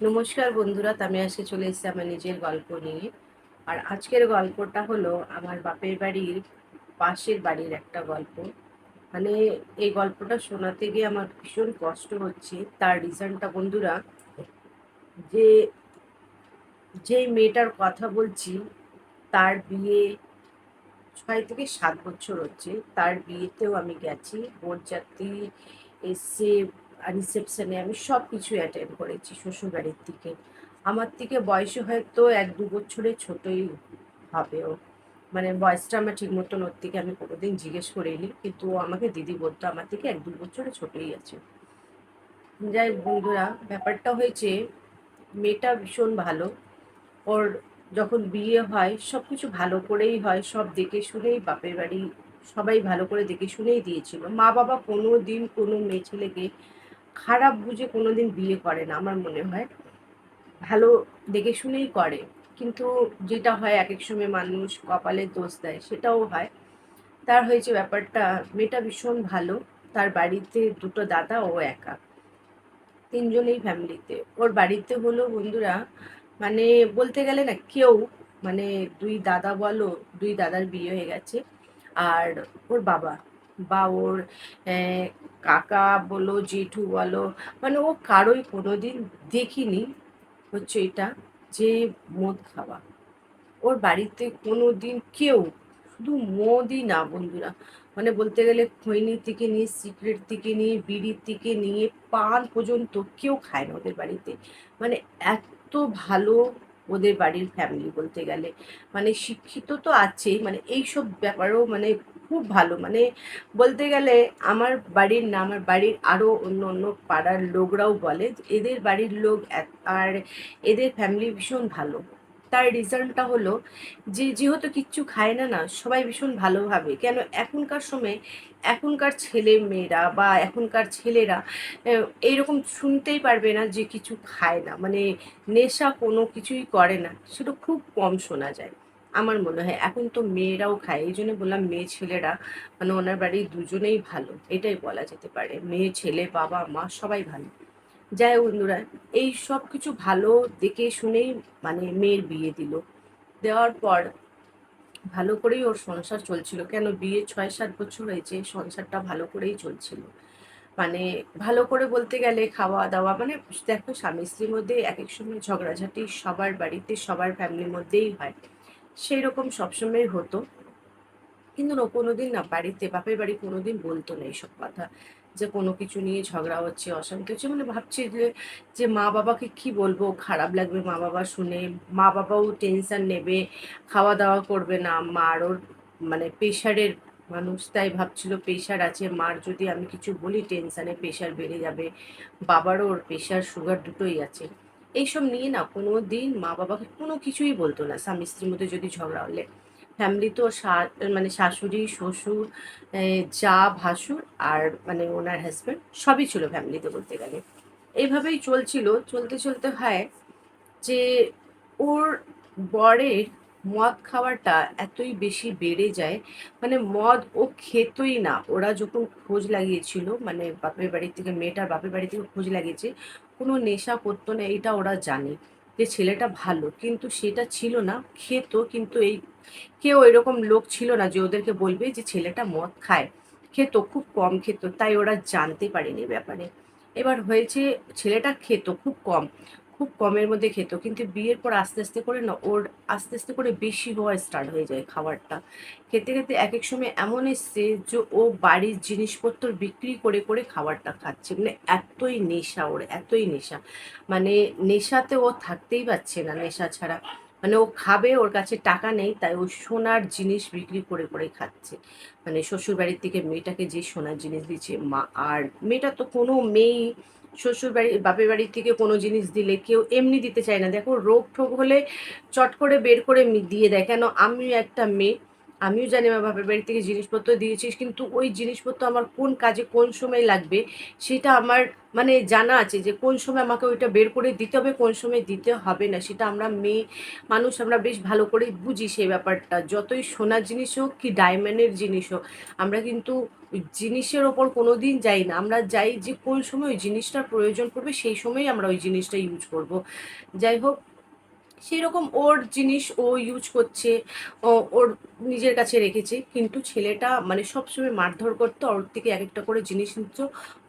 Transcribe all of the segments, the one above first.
নমস্কার বন্ধুরা আমি আজকে চলে এসেছি আমার নিজের গল্প নিয়ে। আর আজকের গল্পটা হলো আমার বাপের বাড়ির পাশের বাড়ির একটা গল্প। মানে এই গল্পটা শোনাতে গিয়ে আমার ভীষণ কষ্ট হচ্ছে। তার রিজনটা বন্ধুরা, যে যেই মেয়েটার কথা বলছি, তার বিয়ে ছয় থেকে সাত বছর হচ্ছে। তার বিয়েতেও আমি গেছি। বরযাত্রী এসে রিসেপশনে আমি সব কিছু অ্যাটেন্ড করেছি শ্বশুরবাড়ির থেকে আমার থেকে বয়সে হয়তো এক দু বছরে ছোটই হবে ও। মানে বয়সটা আমার ঠিক মতন ওর থেকে আমি কোনোদিন জিজ্ঞেস করিনি, কিন্তু ও আমাকে দিদি বলতো আমার থেকে এক দু বছরে ছোটই আছে। যাই বন্ধুরা, ব্যাপারটা হয়েছে মেয়েটা ভীষণ ভালো। ওর যখন বিয়ে হয় সব কিছু ভালো করেই হয়, সব দেখে শুনেই বাপের বাড়ি সবাই ভালো করে দেখে শুনেই দিয়েছিল। মা বাবা কোনো দিন কোনো মেয়ে ছেলেকে খারাপ বুঝে কোনো দিন বিয়ে করে না, আমার মনে হয়। ভালো দেখে শুনেই করে, কিন্তু যেটা হয় এক এক সময় মানুষ কপালে দোষ দেয়, সেটাও হয়। তার হয়েছে ব্যাপারটা, মেয়েটা ভীষণ ভালো, তার বাড়িতে দুটো দাদা, ও একা। তিনজনেই ফ্যামিলিতে। ওর বাড়িতে হলো বন্ধুরা মানে বলতে গেলে না কেউ মানে দুই দাদা বলো, দুই দাদার বিয়ে হয়ে গেছে, আর ওর বাবা। বা ওর কাকা বলো, জেঠু বলো মানে ও কারোই কোনোদিন দেখিনি হচ্ছে এটা যে মদ খাওয়া। ওর বাড়িতে কোনো দিন কেউ, শুধু মদই না বন্ধুরা মানে বলতে গেলে খৈনি থেকে নিয়ে, সিগারেট থেকে নিয়ে, বিড়ির থেকে নিয়ে, পান পর্যন্ত কেউ খায় না ওদের বাড়িতে। মানে এত ভালো ওদের বাড়ির ফ্যামিলি বলতে গেলে। মানে শিক্ষিত তো আছেই মানে এইসব ব্যাপারেও মানে খুব ভালো। মানে বলতে গেলে আমার বাড়ির না, আমার বাড়ির আরও অন্য অন্য পাড়ার লোকরাও বলে এদের বাড়ির লোক আর এদের ফ্যামিলি ভীষণ ভালো। তার রিজনটা হলো যে যেহেতু কিচ্ছু খায় না না সবাই ভীষণ ভালোভাবে। কেন এখনকার সময়ে এখনকার ছেলে মেয়েরা বা এখনকার ছেলেরা এইরকম শুনতেই পারবে না যে কিছু খায় না। মানে নেশা কোনো কিছুই করে না। সেটা খুব কম শোনা যায়। আমার মনে হয় এখন তো মেয়েরাও খায়, এই জন্য বললাম মেয়ে ছেলেরা মানে ওনার বাড়ির দুজনেই ভালো, এটাই বলা যেতে পারে। মেয়ে, ছেলে, বাবা, মা সবাই ভালো। যাই বন্ধুরা, এই সব কিছু ভালো দেখে শুনেই মানে মেয়ের বিয়ে দিল। দেওয়ার পর ভালো করেই ওর সংসার চলছিল। কেন? বিয়ে ছয় সাত বছর হয়েছে, সংসারটা ভালো করেই চলছিল। মানে ভালো করে বলতে গেলে খাওয়া দাওয়া মানে দেখো স্বামী স্ত্রীর মধ্যে এক এক সময় ঝগড়াঝাটি সবার বাড়িতে, সবার ফ্যামিলির মধ্যেই হয়। সেই রকম সবসময় হতো। কিন্তু না, কোনোদিন না, বাড়িতে, বাপের বাড়ি কোনোদিন বলতো না এইসব কথা। যে কোনো কিছু নিয়ে ঝগড়া হচ্ছে, অশান্তি হচ্ছে মানে ভাবছি যে যে মা বাবাকে কি বলব? খারাপ লাগবে মা বাবা শুনে। মা বাবাও টেনশন নেবে খাওয়া দাওয়া করবে না। মার ওর মানে প্রেশারের মানুষ তাই ভাবছিল, প্রেশার আছে। মার যদি আমি কিছু বলি টেনশানে প্রেশার বেড়ে যাবে। বাবারও ওর প্রেশার সুগার দুটোই আছে। এইসব নিয়ে না কোনো দিন মা বাবাকে কোনো কিছুই বলতো না। স্বামী স্ত্রীর মধ্যে যদি ঝগড়া হলে। ফ্যামিলি তো মানে শাশুড়ি, শ্বশুর যা ভাসুর আর মানে ওনার হাজব্যান্ড সবই ছিল ফ্যামিলিতে বলতে গেলে। এইভাবেই চলছিল। চলতে চলতে হয় যে ওর বরের মদ খাওয়াটা এতই বেশি বেড়ে যায় মানে মদ ও খেতই না। ওরা যখন খোঁজ লাগিয়েছিল মানে বাপের বাড়ি থেকে, মেয়েটার বাপের বাড়ি থেকে খোঁজ লাগিয়েছে, কোনো নেশা করতো না, এটা ওরা জানে যে ছেলেটা ভালো। কিন্তু সেটা ছিল না, খেত, কিন্তু এই কেউ এরকম লোক ছিল না যে ওদেরকে বলবে যে ছেলেটা মদ খায়। খেত, খুব কম খেত, তাই ওরা জানতে পারেনি ব্যাপারে। এবার হয়েছে, ছেলেটা খেত, খুব কম। খুব কমের মধ্যে খেত। কিন্তু বিয়ের পর আস্তে আস্তে করে না, ওর আস্তে আস্তে করে বেশি হওয়া স্টার্ট হয়ে যায় খাবারটা। খেতে খেতে এক এক সময় এমন এসছে যে, ও বাড়ির জিনিসপত্র বিক্রি করে করে খাবারটা খাচ্ছে। মানে এতই নেশা ওর, এতই নেশা। মানে নেশাতে ও থাকতেই পারছে না নেশা ছাড়া। মানে ও খাবে, ওর কাছে টাকা নেই, তাই ও সোনার জিনিস বিক্রি করে করে খাচ্ছে। মানে শ্বশুর বাড়ির থেকে মেয়েটাকে যে সোনার জিনিস দিচ্ছে, মা আর মেয়েটা তো কোনো মেয়েই শ্বশুর বাড়ি বাপের বাড়ির থেকে কোনো জিনিস দিলে কেউ এমনি দিতে চায় না। দেখো রোগ ঠোক হলে চট করে বের করে দিয়ে দেয়। কেন? আমি একটা মেয়ে আমিও জানি আমার বাপের বাড়ি থেকে জিনিসপত্র দিয়েছিস, কিন্তু ওই জিনিসপত্র আমার কোন কাজে কোন সময় লাগবে সেটা আমার মানে জানা আছে যে কোন সময় আমাকে ওইটা বের করে দিতে হবে, কোন সময় দিতে হবে না, সেটা আমরা মেয়ে মানুষ আমরা বেশ ভালো করে বুঝি সেই ব্যাপারটা। যতই সোনার জিনিস হোক কি ডায়মন্ডের জিনিস হোক, আমরা কিন্তু জিনিসের ওপর কোনো দিন যাই না। আমরা যাই যে কোন সময় ওই জিনিসটার প্রয়োজন পড়বে, সেই সময়ই আমরা ওই জিনিসটা ইউজ করব। যাই হোক সেই রকম ওর জিনিস ও ইউজ করছে ওর নিজের কাছে রেখেছে। কিন্তু ছেলেটা মানে সবসময় মারধর করতো ওর থেকে এক একটা করে জিনিস নিত,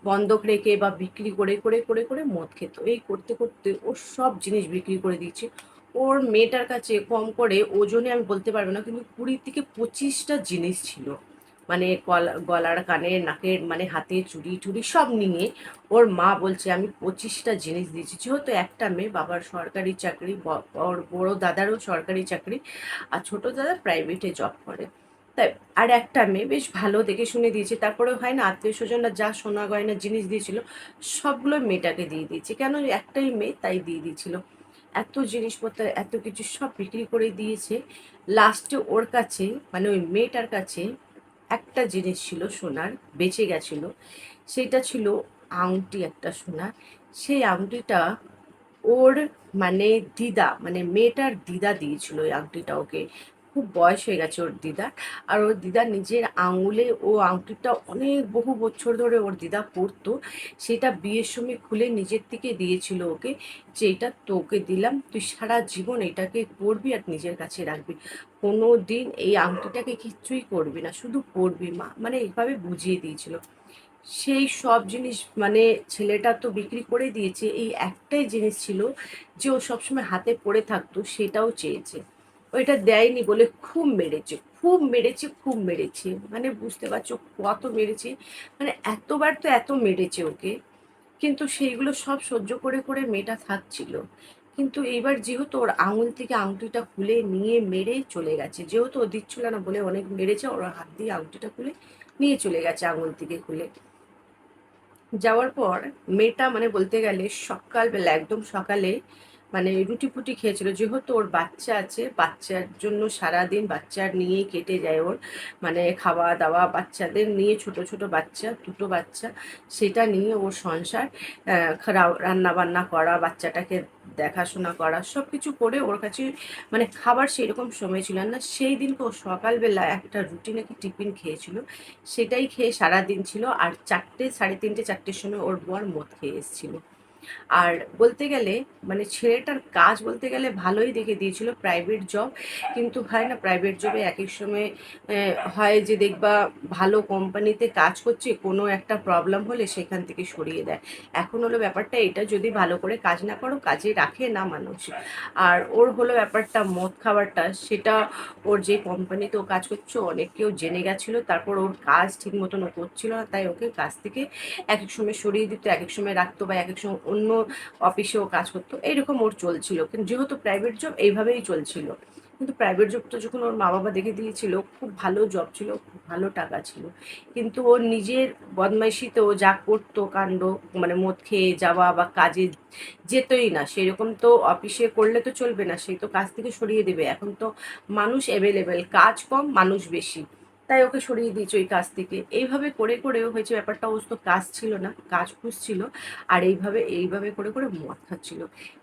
বন্ধক রেখে বা বিক্রি করে করে করে করে মদ খেত। এই করতে করতে ওর সব জিনিস বিক্রি করে দিয়েছে। ওর মেয়েটার কাছে কম করে ওজনে আমি বলতে পারব না, কিন্তু কুড়ি থেকে পঁচিশটা জিনিস ছিল। মানে গলা গলার, কানের, নাকের মানে হাতে, চুড়ি, টুড়ি সব নিয়ে ওর মা বলছে, আমি পঁচিশটা জিনিস দিয়েছি। যেহেতু একটা মেয়ে, বাবার সরকারি চাকরি ওর বড় দাদারও সরকারি চাকরি আর ছোট দাদা প্রাইভেটে জব করে। তাই, আর একটা মেয়ে বেশ ভালো দেখে শুনে দিয়েছে। তারপরে হয় না, আত্মীয় স্বজনরা যা সোনা গয়না জিনিস দিয়েছিল, সবগুলো মেয়েটাকে দিয়ে দিয়েছে। কেন একটাই মেয়ে তাই দিয়ে দিয়েছিল। এত জিনিসপত্র, এত কিছু সব বিক্রি করে দিয়েছে। লাস্টে ওর কাছে মানে ওই মেয়েটার কাছে একটা জিনিস ছিল সোনার, বেঁচে গেছিল, সেটা ছিল আংটি একটা সোনার সেই আংটিটা ওর মানে দিদা মানে মেয়েটার দিদা দিয়েছিল ওই আংটিটা ওকে। খুব বয়স হয়ে গেছে ওর দিদার। আর ওর দিদা নিজের আঙুলে ও আংটিটা অনেক বহু বছর ধরে ওর দিদা পরতো। সেটা বিয়ের সময় খুলে নিজের থেকে দিয়েছিল ওকে যে, এটা তোকে দিলাম, তুই সারা জীবন এটাকে পরবি আর নিজের কাছে রাখবি। কোনো দিন এই আংটিটাকে কিচ্ছুই করবি না, শুধু পরবি মা। মানে এইভাবে বুঝিয়ে দিয়েছিল। সেই সব জিনিস মানে ছেলেটা তো বিক্রি করে দিয়েছে। এই একটাই জিনিস ছিল যে ও সবসময় হাতে পড়ে থাকতো, সেটাও চেয়েছে। ওইটা দেয়নি বলে খুব মেরেছে খুব মেরেছে খুব মেরেছে। মানে বুঝতে পারছ কত মেরেছে। মানে এতবার তো এত মেরেছে ওকে। কিন্তু সেইগুলো সব সহ্য করে করে মেয়েটা থাকছিল। কিন্তু এইবার যেহেতু ওর আঙুল থেকে আংটিটা খুলে নিয়ে মেরে চলে গেছে, যেহেতু ও দিচ্ছিল না বলে অনেক মেরেছে, ওর হাত দিয়ে আংটিটা খুলে নিয়ে চলে গেছে আঙুল থেকে খুলে। যাওয়ার পর মেয়েটা মানে বলতে গেলে সকালবেলা, একদম সকালে মানে রুটি ফুটি খেয়েছিল। যেহেতু ওর বাচ্চা আছে, বাচ্চার জন্য সারাদিন বাচ্চার নিয়েই কেটে যায় ওর। মানে খাওয়া দাওয়া বাচ্চাদের নিয়ে ছোট ছোট বাচ্চা, দুটো বাচ্চা, সেটা নিয়ে ওর সংসার রান্না বান্না করা, বাচ্চাটাকে দেখাশোনা করা সব কিছু করে ওর কাছে মানে খাবার সেরকম সময় ছিল না। সেই দিনকে ও সকালবেলা একটা রুটি নাকি টিফিন খেয়েছিল, সেটাই খেয়ে সারা দিন ছিল। আর চারটে, সাড়ে তিনটে, চারটের সময় ওর বর মদ খেয়ে এসেছিল। আর বলতে গেলে মানে ছেলেটার কাজ বলতে গেলে ভালোই দেখে দিয়েছিল প্রাইভেট জব কিন্তু হয় না প্রাইভেট জবে এক এক সময় হয় যে দেখবা ভালো কোম্পানিতে কাজ করছে, কোনো একটা প্রবলেম হলে সেখান থেকে সরিয়ে দেয়। এখন হলো ব্যাপারটা এটা, যদি ভালো করে কাজ না করো, কাজে রাখে না মানুষ। আর ওর হলো ব্যাপারটা মদ খাবারটা, সেটা ওর যে কোম্পানিতে ও কাজ করছে, অনেক কেউ জেনে গেছিল, তারপর ওর কাজ ঠিক মতন ও করছিল না, তাই ওকে কাজ থেকে এক এক সময় সরিয়ে দিত এক এক সময় রাখতো বা এক এক সময় অন্য অফিসেও কাজ করতো, এইরকম ওর চলছিল। কিন্তু যেহেতু প্রাইভেট জব এইভাবেই চলছিল। কিন্তু প্রাইভেট জব তো যখন ওর মা বাবা দেখে দিয়েছিল, খুব ভালো জব ছিল, খুব ভালো টাকা ছিল। কিন্তু ওর নিজের বদমাইশিতে ও যা করতো, কাণ্ড মানে মদ খেয়ে যাওয়া বা কাজে যেতই না, সেরকম তো অফিসে করলে তো চলবে না সেই তো কাজ থেকে সরিয়ে দেবে। এখন তো মানুষ অ্যাভেলেবেল কাজ কম, মানুষ বেশি। তাই ওকে সরিয়ে দিয়েছে ওই কাজ থেকে। এইভাবে করে করেও হয়েছে ব্যাপারটা ওর তো কাজ ছিল না, কাজ খুঁজছিল আর এইভাবে এইভাবে করে করে মদ খাচ্ছিল।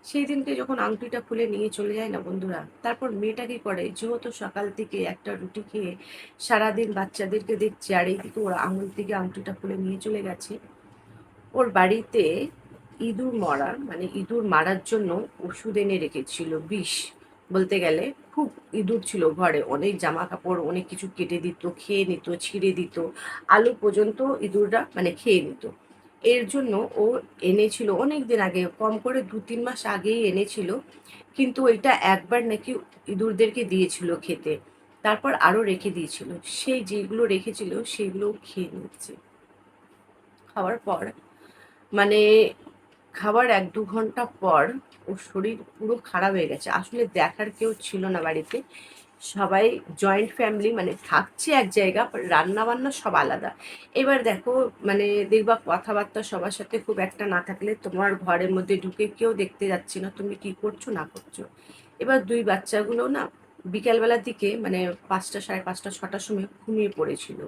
সেই দিনকে যখন আংটিটা খুলে নিয়ে চলে যায় না বন্ধুরা, তারপর মেয়েটা কি করে? যেহেতু সকাল থেকে একটা রুটি খেয়ে সারাদিন বাচ্চাদেরকে দেখছে আর এইদিকে ওর আঙুল থেকে আংটিটা খুলে নিয়ে চলে গেছে, ওর বাড়িতে ইঁদুর মরা মানে ইঁদুর মারার জন্য ওষুধ এনে রেখেছিল বিষ। বলতে গেলে খুব ইঁদুর ছিল ঘরে। অনেক জামা কাপড় অনেক কিছু কেটে দিত, খেয়ে নিত, ছিঁড়ে দিত। আলু পর্যন্ত ইঁদুররা মানে খেয়ে নিত। এর জন্য ও এনেছিল অনেক দিন আগে, কম করে দু তিন মাস আগেই এনেছিল। কিন্তু ওইটা একবার নাকি ইঁদুরদেরকে দিয়েছিল খেতে। তারপর আরও রেখে দিয়েছিল। সেই যেগুলো রেখেছিল সেগুলো খেয়ে নিচ্ছে। খাওয়ার পর মানে খাবার এক দু ঘণ্টা পর ওর শরীর পুরো খারাপ হয়ে গেছে। আসলে দেখার কেউ ছিল না বাড়িতে। সবাই জয়েন্ট ফ্যামিলি মানে থাকছে এক জায়গা রান্না বান্না সব আলাদা। এবার দেখো মানে দেখবা কথাবার্তা সবার সাথে খুব একটা না থাকলে তোমার ঘরের মধ্যে ঢুকে কেউ দেখতে যাচ্ছে না, তুমি কি করছ, না করছ। এবার দুই বাচ্চাগুলো না বিকালবেলার দিকে মানে পাঁচটা, সাড়ে পাঁচটা, ছটার সময় ঘুমিয়ে পড়েছিল।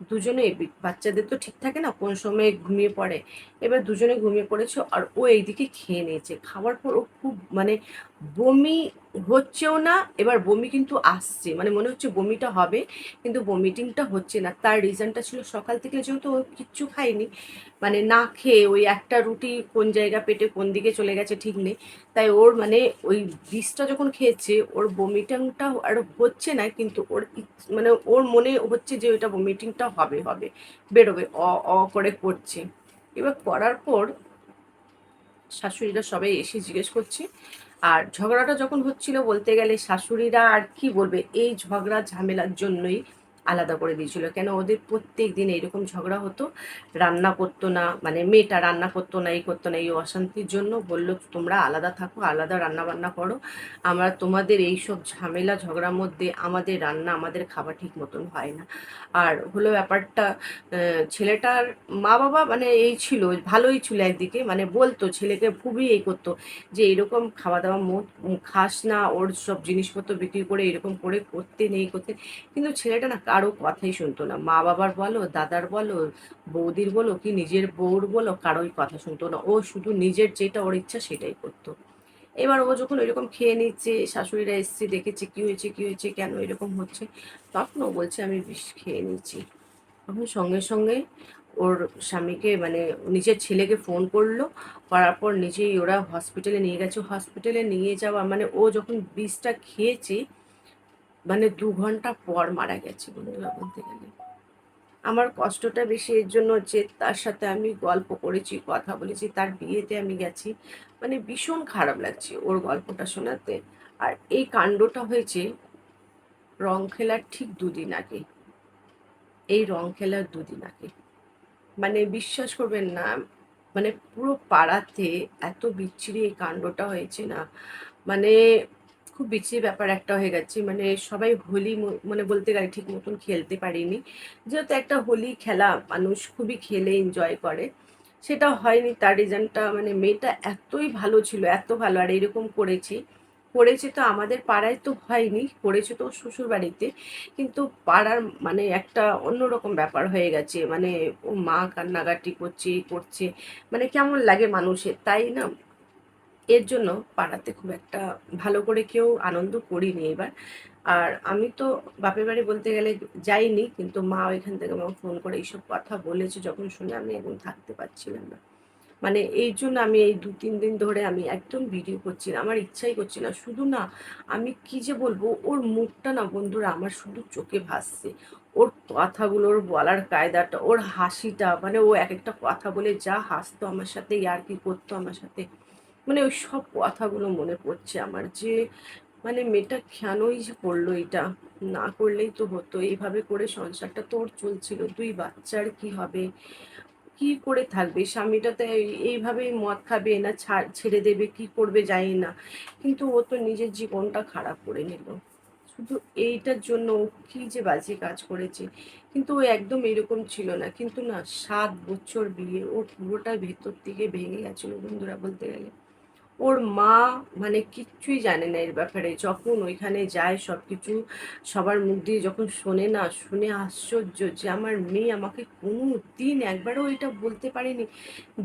দুজনে বাচ্চাদের তো ঠিক থাকে না কোন সময় ঘুমিয়ে পড়ে। এবার দুজনে ঘুমিয়ে পড়েছে আর ও এইদিকে খেয়ে নিয়েছে। খাওয়ার পর ও খুব মানে বমি হচ্ছেও না, এবার বমি কিন্তু আসছে। মানে মনে হচ্ছে বমিটা হবে, কিন্তু বমিটিংটা হচ্ছে না। তার রিজনটা ছিল সকাল থেকে যেহেতু ও কিচ্ছু খায়নি মানে না খেয়ে ওই একটা রুটি কোন জায়গা পেটে কোন দিকে চলে গেছে ঠিক নেই। তাই ওর মানে ওই বিষটা যখন খেয়েছে, ওর বমিটিংটা আর হচ্ছে না, কিন্তু ওর মানে ওর মনে হচ্ছে যে ওইটা বমিটিংটা হবে হবে। বেরোবে, অ অ করে করছে। এবার করার পর শাশুড়িরা সবাই এসে জিজ্ঞেস করছে, আর ঝগড়াটা যখন হচ্ছিল বলতে গেলে শাশুড়িরা আর কি বলবে? এই ঝগড়া ঝামেলার জন্যই আলাদা করে দিয়েছিল। কেন ওদের প্রত্যেক দিন এইরকম ঝগড়া হতো, রান্না করতো না মানে মেয়েটা রান্না করতো না, এই করতো না, এই অশান্তির জন্য বলল, তোমরা আলাদা থাকো, আলাদা রান্না বান্না করো। আমরা তোমাদের এই সব ঝামেলা, ঝগড়ার মধ্যে আমাদের রান্না, আমাদের খাবার ঠিক মতন হয় না। আর হলো ব্যাপারটা ছেলেটার মা বাবা মানে এই ছিল, ভালোই ছিল একদিকে মানে বলতো ছেলেকে খুবই এই করতো যে এরকম খাওয়া দাওয়া খাস না, ওর সব জিনিসপত্র বিক্রি করে এরকম করে করতে নেই, করতে কিন্তু ছেলেটা না কারও কথাই শুনতো না। মা বাবার বলো, দাদার বলো, বৌদির বলো কি নিজের বউর বলো কারোই কথা শুনতো না। ও শুধু নিজের যেটা ওর ইচ্ছা সেটাই করতো। এবার ও যখন ওইরকম খেয়ে নিচ্ছে, শাশুড়িরা এসছে, দেখেছে কি হয়েছে কি হয়েছে, কেন এরকম হচ্ছে, তখন ও বলছে, আমি বিষ খেয়ে নিচ্ছি তখন সঙ্গে সঙ্গে ওর স্বামীকে মানে নিজের ছেলেকে ফোন করল। করার পর নিজেই ওরা হসপিটালে নিয়ে গেছে। হসপিটালে নিয়ে যাওয়া মানে ও যখন বিষটা খেয়েছে মানে দু ঘণ্টা পর মারা গেছে বন্ধুরা বলতে গেলে। আমার কষ্টটা বেশি, এর জন্য যে তার সাথে আমি গল্প করেছি, কথা বলেছি, তার বিয়েতে আমি গেছি মানে ভীষণ খারাপ লাগছে ওর গল্পটা শোনাতে। আর এই কাণ্ডটা হয়েছে রং খেলার ঠিক দুদিন আগে। এই রং খেলার দুদিন আগে। মানে বিশ্বাস করবেন না মানে পুরো পাড়াতে এত বিচ্ছিরি এই কাণ্ডটা হয়েছে না। মানে খুব বিচ্ছিরি ব্যাপার একটা হয়ে গেছে। মানে সবাই হোলি মানে বলতে গেলে ঠিক মতন খেলতে পারিনি। যেহেতু একটা হোলি খেলা, মানুষ খুবই খেলে এনজয় করে। সেটা হয়নি, তার রিজনটা মানে মেয়েটা এতই ভালো ছিল, এত ভালো। আর এরকম করেছি, করেছে তো আমাদের পাড়ায় তো হয়নি, করেছে তো শ্বশুর বাড়িতে কিন্তু পাড়ার মানে একটা অন্যরকম ব্যাপার হয়ে গেছে। মানে ও মা কান্নাকাটি করছে করছে। মানে কেমন লাগে মানুষের, তাই না? এর জন্য পাড়াতে খুব একটা ভালো করে কেউ আনন্দ করিনি এবার। আর আমি তো বাপের বাড়ি বলতে গেলে যাইনি, কিন্তু মা ওইখান থেকে আমাকে ফোন করে এইসব কথা বলেছে যখন শুনে আমি এখন থাকতে পারছিলাম না। মানে এই জন্য আমি এই দু তিন দিন ধরে আমি একদম ভিডিও করছি না আমার ইচ্ছাই করছি না। শুধু না, আমি কি যে বলব, ওর মুখটা না বন্ধুরা আমার শুধু চোখে ভাসছে। ওর কথাগুলো, ওর বলার কায়দাটা, ওর হাসিটা মানে ও এক একটা কথা বলে যা হাসতো আমার সাথে আর কি করতো আমার সাথে। মানে ওই সব কথাগুলো মনে পড়ছে আমার যে মানে মেয়েটা কেনই যে করল এটা? না করলেই তো হতো। এইভাবে করে সংসারটা তোর চলছিল দুই বাচ্চার কি হবে? কি করে থাকবে? স্বামীটা তো এই- এইভাবেই মদ খাবে না, ছাড়, ছেড়ে দেবে, কি করবে জানি না। কিন্তু ও তো নিজের জীবনটা খারাপ করে নিল। শুধু এইটার জন্য ও কি যে বাজে কাজ করেছে? কিন্তু ও একদম এরকম ছিল না। কিন্তু না, সাত বছর বিয়ে ও পুরোটা ভেতর থেকে ভেঙে গেছিল বন্ধুরা বলতে গেলে। ওর মা মানে কিচ্ছুই জানে না এর ব্যাপারে। যখন ওইখানে যায় সব কিছু সবার মুখ দিয়ে যখন শোনে না, শুনে আশ্চর্য যে আমার মেয়ে আমাকে কোনো দিন একবারও এটা বলতে পারেনি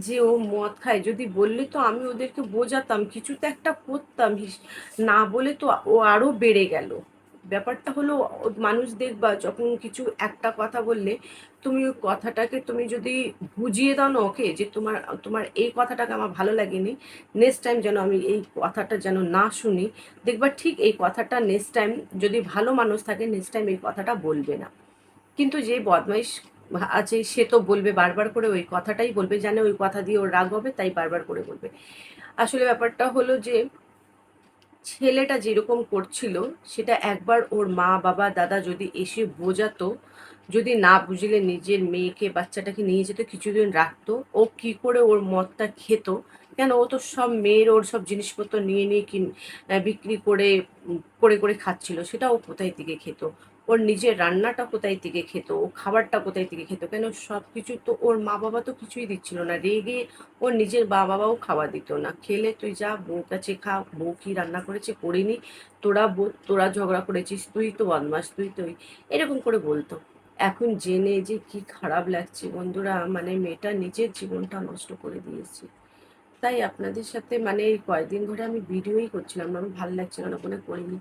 যে ও মদ খায়। যদি বললে তো আমি ওদেরকে বোঝাতাম, কিছু তো একটা করতাম। না বলে তো ও আরও বেড়ে গেল। ব্যাপারটা হলো মানুষ দেখবা যখন কিছু একটা কথা বললে, তুমি ওই কথাটাকে তুমি যদি বুঝিয়ে দাও না ওকে যে তোমার তোমার এই কথাটাকে আমার ভালো লাগেনি নেক্সট টাইম যেন আমি এই কথাটা যেন না শুনি, দেখবা ঠিক এই কথাটা নেক্সট টাইম যদি ভালো মানুষ থাকে নেক্সট টাইম এই কথাটা বলবে না। কিন্তু যে বদমাইশ আছে, সে তো বলবে বারবার করে ওই কথাটাই বলবে, জানে ওই কথা দিয়ে ওর রাগ হবে, তাই বারবার করে বলবে। আসলে ব্যাপারটা হলো যে ছেলেটা যেরকম করছিল, সেটা একবার ওর মা, বাবা, দাদা যদি এসে বোঝাতো, যদি না বুঝলে নিজের মেয়েকে, বাচ্চাটাকে নিয়ে যেত, কিছুদিন রাখতো, ও কি করে ওর মদটা খেত? কেন? ও তো সব মেয়ের ওর সব জিনিসপত্র নিয়ে নিয়ে কিন বিক্রি করে করে করে খাচ্ছিল সেটা ও কোথায় থেকে খেত? ওর নিজের রান্নাটা কোথায় থেকে খেত, ও খাবারটা কোথায় থেকে খেত, কেন সব কিছু তো ওর মা বাবা তো কিছুই দিচ্ছিল না। রেগে ওর নিজের মা বাবাও খাওয়া দিত না। খেলে তুই যা বউ কাছে খা, বউ কি রান্না করেছে করিনি তোরা তোরা ঝগড়া করেছিস, তুই তো বদমাস, তুই তুই এরকম করে বলতো। এখন জেনে যে কি খারাপ লাগছে বন্ধুরা মানে মেয়েটা নিজের জীবনটা নষ্ট করে দিয়েছে। তাই আপনাদের সাথে মানে কয়েকদিন ধরে আমি ভিডিওই করছিলাম না আমি ভালো লাগছিল না কোনো করিনি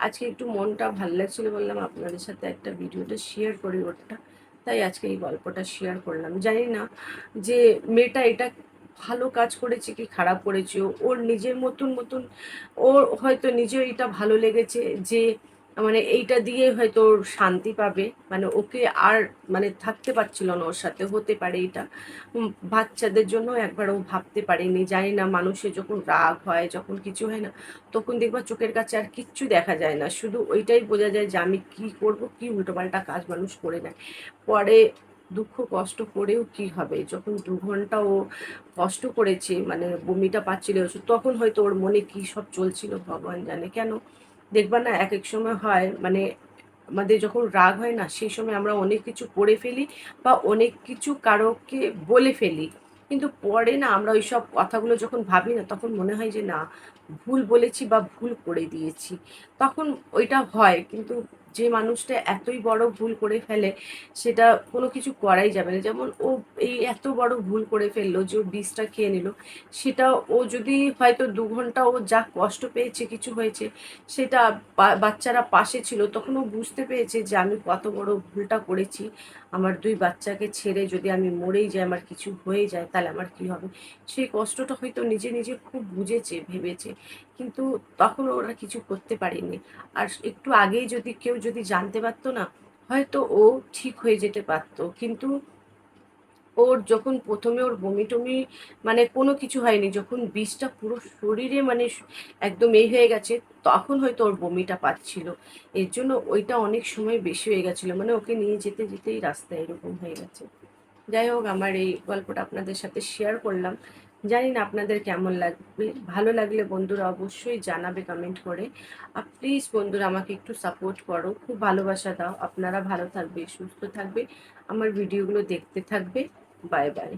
আজকে একটু মনটা ভালো লাগছিল বললাম আপনাদের সাথে একটা ভিডিওটা শেয়ার করি ওটা তাই আজকে এই গল্পটা শেয়ার করলাম। জানি না যে মেয়েটা এটা ভালো কাজ করেছে কি খারাপ করেছে, ওর নিজের মতন মতন, ওর হয়তো নিজেও এটা ভালো লেগেছে যে মানে এইটা দিয়ে হয়তো ওর শান্তি পাবে। মানে ওকে আর মানে থাকতে পারছিল না ওর সাথে, হতে পারে এটা। বাচ্চাদের জন্য একবার ও ভাবতে পারেনি, জানি না মানুষের যখন রাগ হয়, যখন কিছু হয় না, তখন দেখবা চোখের কাছে আর কিচ্ছু দেখা যায় না। শুধু ওইটাই বোঝা যায় যে আমি কি করব, কি উল্টোপাল্টা কাজ মানুষ করে নেয়। পরে দুঃখ, কষ্ট করেও কি হবে? যখন দু ঘণ্টা ও কষ্ট করেছে মানে বমিটা পাচ্ছিল, তখন হয়তো ওর মনে কি সব চলছিল, ভগবান জানে। কেন? দেখবা না এক এক সময় হয় মানে আমাদের যখন রাগ হয় না, সেই সময় আমরা অনেক কিছু করে ফেলি বা অনেক কিছু কারোকে বলে ফেলি। কিন্তু পরে না আমরা ওই সব কথাগুলো যখন ভাবি না, তখন মনে হয় যে না ভুল বলেছি বা ভুল করে দিয়েছি। তখন ওইটা হয়, কিন্তু যে মানুষটা এতই বড় ভুল করে ফেলে, সেটা কোনো কিছু করাই যাবে না। যেমন ও এই এত বড় ভুল করে ফেলল যে ও বিষটা খেয়ে নিল, সেটা ও যদি হয়তো দু ঘণ্টা ও যা কষ্ট পেয়েছে, কিছু হয়েছে, সেটা বাচ্চারা পাশে ছিল, তখন ও বুঝতে পেরেছে যে আমি কত বড় ভুলটা করেছি। আমার দুই বাচ্চাকে ছেড়ে যদি আমি মরেই যাই, আমার কিছু হয়ে যায়, তাহলে আমার কি হবে? সেই কষ্টটা হয়তো নিজে নিজে খুব বুঝেছে, ভেবেছে। কিন্তু তখন ওরা কিছু করতে পারেনি। আর একটু আগেই যদি কেউ যদি জানতে পারতো না, হয়তো ও ঠিক হয়ে যেতে পারতো। কিন্তু ওর যখন প্রথমে ওর বমি টমি মানে কোনো কিছু হয়নি, যখন বিষটা পুরো শরীরে মানে একদম এই হয়ে গেছে, তখন হয়তো ওর বমিটা পাচ্ছিল। এর জন্য ওইটা অনেক সময় বেশি হয়ে গেছিল। মানে ওকে নিয়ে যেতে যেতেই রাস্তায় এরকম হয়ে গেছে। যাই হোক, আমার এই গল্পটা আপনাদের সাথে শেয়ার করলাম। জানি না আপনাদের কেমন লাগবে। ভালো লাগলে বন্ধুরা অবশ্যই জানাবে কমেন্ট করে। আর প্লিজ বন্ধুরা আমাকে একটু সাপোর্ট করো। খুব ভালোবাসা দাও। আপনারা ভালো থাকবে, সুস্থ থাকবে। আমার ভিডিওগুলো দেখতে থাকবে। Bye bye